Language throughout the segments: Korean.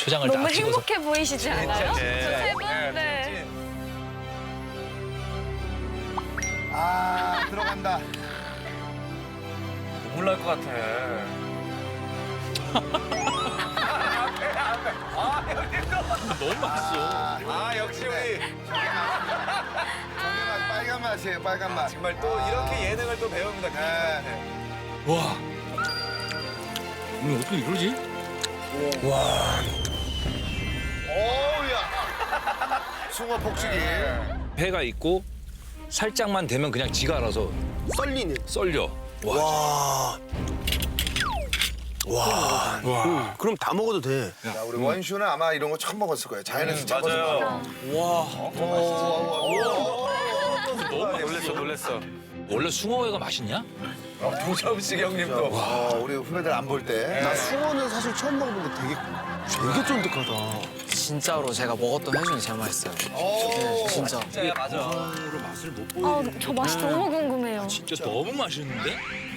초장을 너무 찍어서 행복해 보이시지 않아요? 네. 저세 분? 네. 아 들어간다. 눈물 날 것 같아. 너무 맛있어. 아 역시 우리 저게 맛, 빨간 맛이에요 빨간 맛. 정말 또 이렇게 예능을 또 배웁니다. 네. 와. 오늘 어떻게 이러지? 어우야. 숭어 폭죽이. 회가 있고 살짝만 되면 그냥 지가 알아서 썰리는. 썰려. 와. 와. 와. 응, 그럼 다 먹어도 돼. 자, 우리 원슈는 아마 이런 거 처음 먹었을 거예요. 자연에서 잡아서. 맞아요. 놀랬어, 놀랬어. 원래 숭어회가 맛있냐? 조점식 형님도. 어, 우리 후배들 안 볼 때. 나 숭어는 사실 처음 먹어보는데 되게 되게 쫀득하다. 진짜로 제가 먹었던 회 중에 제일 맛있어요. 네, 진짜. 맞아. 아, 저 맛이 너무 궁금해요. 진짜 너무 맛있는데?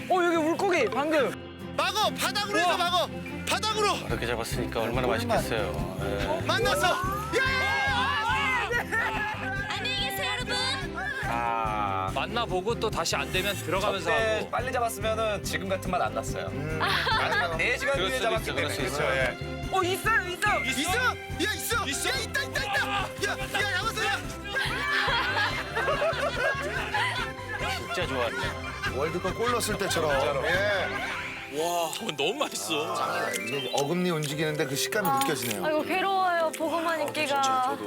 어 여기 물고기 방금. 막어 바닥으로 해서 막어 바닥으로 이렇게 잡았으니까 얼마나 맛있겠어요. 네. 만났어. 안 만나보고 또 다시 안 되면 들어가면서 그때 하고. 빨리 잡았으면은 지금 같은 맛 안 났어요. 한 4시간 그럴 뒤에 잡았기 때문에. 예. 어 있어요 있어요. 있어? 야 있어. 있어. 야 있다 있다 있다. 야야 잡았어 야. 진짜 좋았네. 월드컵 골 넣었을 때처럼. 예. 와, 너무 맛있어. 아, 이게 어금니 움직이는데 그 식감이 느껴지네요. 아이고, 괴로워요. 보고만 있기가.